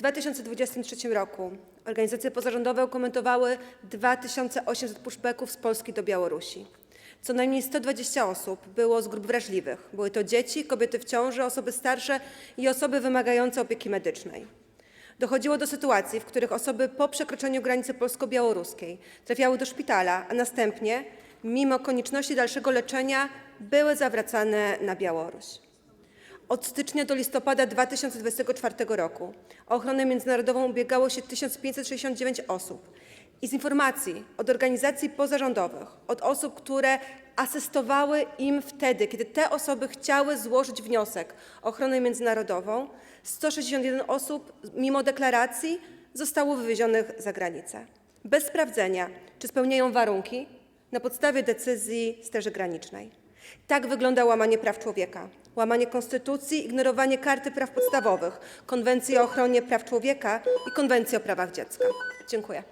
2023 roku organizacje pozarządowe ukomentowały 2800 pushbacków z Polski do Białorusi. Co najmniej 120 osób było z grup wrażliwych. Były to dzieci, kobiety w ciąży, osoby starsze i osoby wymagające opieki medycznej. Dochodziło do sytuacji, w których osoby po przekroczeniu granicy polsko-białoruskiej trafiały do szpitala, a następnie, mimo konieczności dalszego leczenia, były zawracane na Białoruś. Od stycznia do listopada 2024 roku o ochronę międzynarodową ubiegało się 1569 osób. I z informacji od organizacji pozarządowych, od osób, które asystowały im wtedy, kiedy te osoby chciały złożyć wniosek o ochronę międzynarodową, 161 osób, mimo deklaracji, zostało wywiezionych za granicę. Bez sprawdzenia, czy spełniają warunki, na podstawie decyzji Straży Granicznej. Tak wygląda łamanie praw człowieka, łamanie konstytucji, ignorowanie Karty Praw Podstawowych, Konwencji o ochronie praw człowieka i Konwencji o prawach dziecka. Dziękuję.